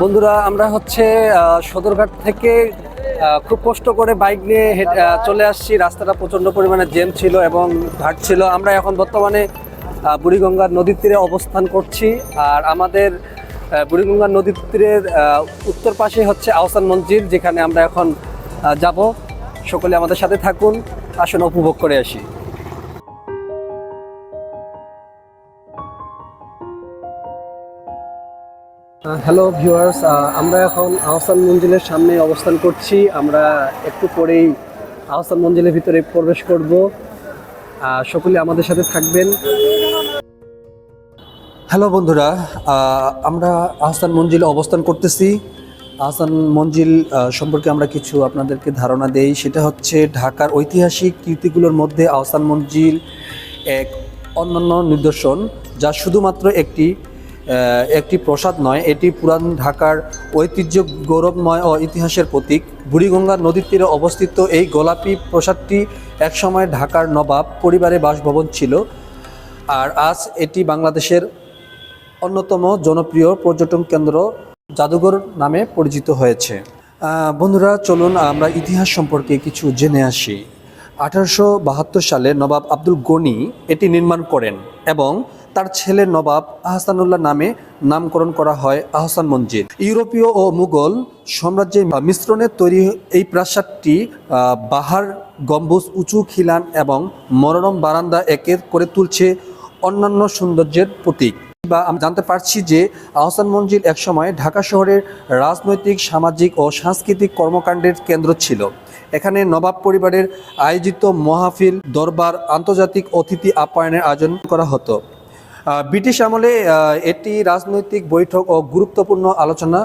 বন্ধুরা আমরা হচ্ছে সদরঘাট থেকে খুব কষ্ট করে বাইক নিয়ে চলে আসছি। রাস্তাটা প্রচণ্ড পরিমাণে জ্যাম ছিল এবং ঘাট ছিল। আমরা এখন বর্তমানে বুড়িগঙ্গার নদীর তীরে অবস্থান করছি। আর আমাদের আহ, বুড়িগঙ্গার নদীর তীরের উত্তর পাশে হচ্ছে আহসান মঞ্জিল যেখানে আমরা এখন যাব। সকলে আমাদের সাথে থাকুন। আসুন উপভোগ করে আসি। হ্যালো ভিউয়ার্স আমরা এখন আহসান মঞ্জিলের সামনে অবস্থান করছি। আমরা একটু পরেই আহসান মঞ্জিলের ভিতরে প্রবেশ করব। সকলে আমাদের সাথে থাকবেন। হ্যালো বন্ধুরা আমরা আহসান মঞ্জিলে অবস্থান করতেছি। আহসান মঞ্জিল সম্পর্কে আমরা কিছু আপনাদেরকে ধারণা দেই। সেটা হচ্ছে ঢাকার ঐতিহাসিক কীর্তিগুলোর মধ্যে আহসান মঞ্জিল এক অন্যান্য নিদর্শন, যা শুধুমাত্র একটি একটি প্রসাদ নয়, এটি পুরান ঢাকার ঐতিহ্য গৌরবময় ও ইতিহাসের প্রতীক। বুড়িগঙ্গা নদীর তীরে অবস্থিত এই গোলাপি প্রসাদটি একসময় ঢাকার নবাব পরিবারে বাসভবন ছিল আর আজ এটি বাংলাদেশের অন্যতম জনপ্রিয় পর্যটন কেন্দ্র জাদুঘর নামে পরিচিত হয়েছে। বন্ধুরা, চলুন আমরা ইতিহাস সম্পর্কে কিছু জেনে আসি। আঠারোশো বাহাত্তর সালে নবাব আব্দুল গনি এটি নির্মাণ করেন এবং তার ছেলে নবাব আহসানুল্লাহ নামে নামকরণ করা হয় আহসান মঞ্জিল। ইউরোপীয় ও মুঘল সাম্রাজ্যের মিশ্রণে তৈরি এই প্রাসাদটি বাহার, গম্বুজ, উঁচু খিলান এবং মনোরম বারান্দা একে করে তুলছে অন্যান্য সৌন্দর্যের প্রতীক। বা আমি জানতে পারছি যে আহসান মঞ্জিল একসময় ঢাকা শহরের রাজনৈতিক, সামাজিক ও সাংস্কৃতিক কর্মকাণ্ডের কেন্দ্র ছিল। এখানে নবাব পরিবারের আয়োজিত মহাফিল, দরবার, আন্তর্জাতিক অতিথি আপ্যায়নের আয়োজন করা হতো। ব্রিটিশ আমলে এটি রাজনৈতিক বৈঠক ও গুরুত্বপূর্ণ আলোচনা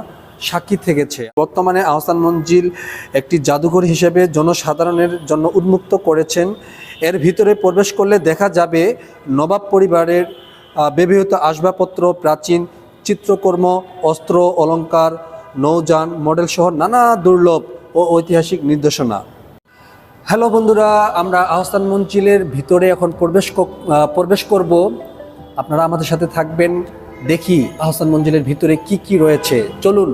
সাক্ষী থেকেছে। বর্তমানে আহসান মঞ্জিল একটি জাদুঘর হিসেবে জনসাধারণের জন্য উন্মুক্ত করেছেন। এর ভিতরে প্রবেশ করলে দেখা যাবে, নবাব পরিবারের ব্যবহৃত আসবাবপত্র, প্রাচীন চিত্রকর্ম, অস্ত্র অলঙ্কার নৌযান, মডেল সহ নানা দুর্লভ ও ঐতিহাসিক নির্দেশনা। হ্যালো বন্ধুরা, আমরা আহসান মঞ্জিলের ভিতরে এখন প্রবেশ প্রবেশ করব। আপনারা আমাদের সাথে থাকবেন। দেখি আহসান মঞ্জিলের ভিতরে কি কি রয়েছে। চলুন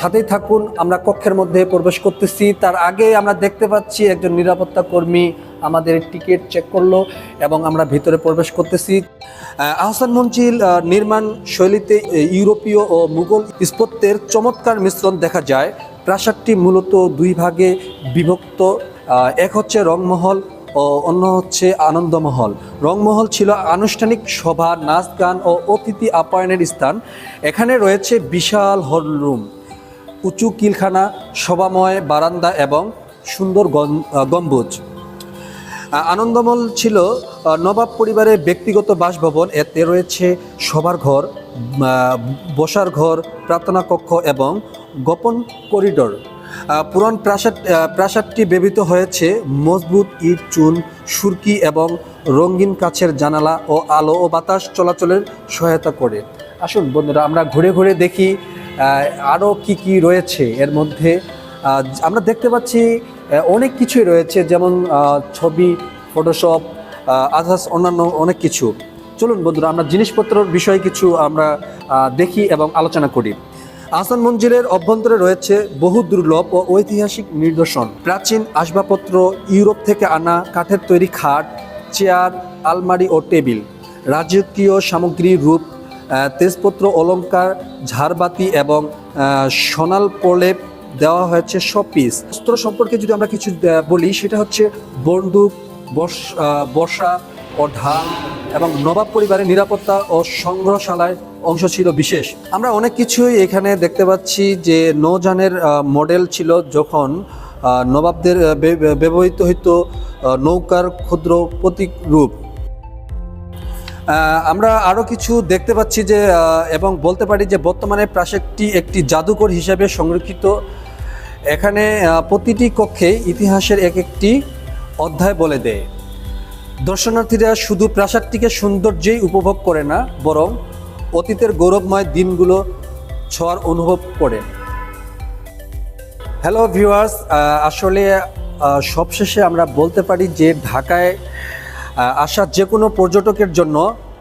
সাথেই থাকুন। আমরা কক্ষের মধ্যে প্রবেশ করতেছি। তার আগে আমরা দেখতে পাচ্ছি একজন নিরাপত্তা কর্মী আমাদের টিকিট চেক করল এবং আমরা ভিতরে প্রবেশ করতেছি। আহসান মঞ্জিল নির্মাণ শৈলীতে ইউরোপীয় ও মুঘল স্থাপত্যের চমৎকার মিশ্রণ দেখা যায়। প্রাসাদটি মূলত দুই ভাগে বিভক্ত। এক হচ্ছে রংমহল ও অন্য হচ্ছে আনন্দমহল। রংমহল ছিল আনুষ্ঠানিক সভা, নাচ গান ও অতিথি আপ্যায়নের স্থান। এখানে রয়েছে বিশাল হল রুম উঁচু কিলখানা সভাময় বারান্দা এবং সুন্দর গম্বুজ। আনন্দমল ছিল নবাব পরিবারের ব্যক্তিগত বাসভবন। এতে রয়েছে সবার ঘর বসার ঘর, প্রার্থনা কক্ষ এবং গোপন করিডোর। পুরান প্রাসাদ প্রাসাদটি ব্যবহৃত হয়েছে মজবুত ইট, চুন, সুরকি এবং রঙিন কাছের জানালা ও আলো ও বাতাস চলাচলের সহায়তা করে। আসুন বন্ধুরা, আমরা ঘুরে ঘুরে দেখি আরও কি কি রয়েছে এর মধ্যে। আমরা দেখতে পাচ্ছি অনেক কিছুই রয়েছে, যেমন ছবি ফটোশপ আদার্স অন্যান্য অনেক কিছু। চলুন বন্ধুরা, আমরা জিনিসপত্রের বিষয়ে কিছু আমরা দেখি এবং আলোচনা করি। আহসান মঞ্জিলের অভ্যন্তরে রয়েছে বহু দুর্লভ ও ঐতিহাসিক নিদর্শন। প্রাচীন আসবাবপত্র, ইউরোপ থেকে আনা কাঠের তৈরি খাট, চেয়ার, আলমারি ও টেবিল, রাজকীয় সামগ্রীর রূপ তেজপত্র অলঙ্কার ঝাড়বাতি এবং সোনাল প্রলেপ দেওয়া হয়েছে শপিস অস্ত্র সম্পর্কে যদি আমরা কিছু বলি, সেটা হচ্ছে বন্দুক বর্ষা ও ঢাল। এবং নবাব পরিবারের নিরাপত্তা ও সংগ্রহশালায় অংশ ছিল বিশেষ। আমরা অনেক কিছুই এখানে দেখতে পাচ্ছি যে নৌযানের আহ, মডেল ছিল যখন নবাবদের ব্যবহৃত হইতো নৌকার ক্ষুদ্র প্রতীক রূপ আমরা আরও কিছু দেখতে পাচ্ছি যে এবং বলতে পারি যে বর্তমানে প্রাসাদটি একটি জাদুঘর হিসেবে সংরক্ষিত। এখানে প্রতিটি কক্ষে ইতিহাসের এক একটি অধ্যায় বলে দেয়। দর্শনার্থীরা শুধু প্রাসাদটিকে সৌন্দর্যেই উপভোগ করে না, বরং অতীতের গৌরবময় দিনগুলো ছোঁয়ার অনুভব করে। হ্যালো ভিউয়ার্স আসলে সবশেষে আমরা বলতে পারি যে ঢাকায় আসা যে কোনো পর্যটকের জন্য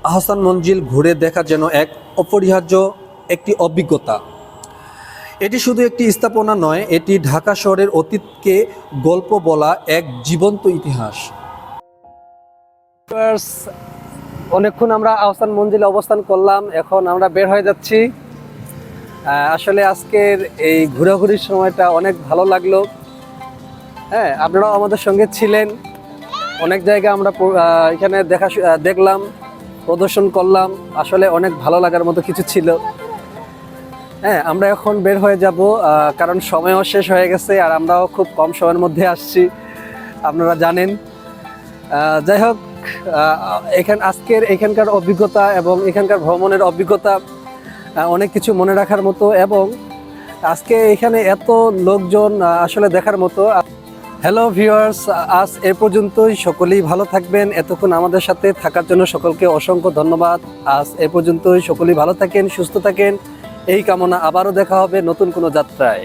আহসান মঞ্জিল ঘুরে দেখা যেন এক অপরিহার্য একটি অভিজ্ঞতা। এটি শুধু একটি স্থাপনা নয়, এটি ঢাকা শহরের অতীতকে গল্প বলা এক জীবন্ত ইতিহাস। অনেকক্ষণ আমরা আহসান মঞ্জিলে অবস্থান করলাম, এখন আমরা বের হয়ে যাচ্ছি। আসলে আজকের এই ঘোরাঘুরির সময়টা অনেক ভালো লাগল। হ্যাঁ আপনারাও আমাদের সঙ্গে ছিলেন। অনেক জায়গা আমরা এখানে দেখা দেখলাম, প্রদর্শন করলাম। আসলে অনেক ভালো লাগার মতো কিছু ছিল। হ্যাঁ আমরা এখন বের হয়ে যাব কারণ সময়ও শেষ হয়ে গেছে আর আমরাও খুব কম সময়ের মধ্যে আসছি। আপনারা জানেন। যাই হোক এখান আজকের এখানকার অভিজ্ঞতা এবং এখানকার ভ্রমণের অভিজ্ঞতা অনেক কিছু মনে রাখার মতো এবং আজকে এখানে এত লোকজন আসলে দেখার মতো। হ্যালো ভিউয়ার্স আজ এ পর্যন্তই। সকলেই ভালো থাকবেন। এতক্ষণ আমাদের সাথে থাকার জন্য সকলকে অসংখ্য ধন্যবাদ। আজ এ পর্যন্তই। সকলেই ভালো থাকেন, সুস্থ থাকেন। এই কামনা আবারও দেখা হবে নতুন কোনো যাত্রায়।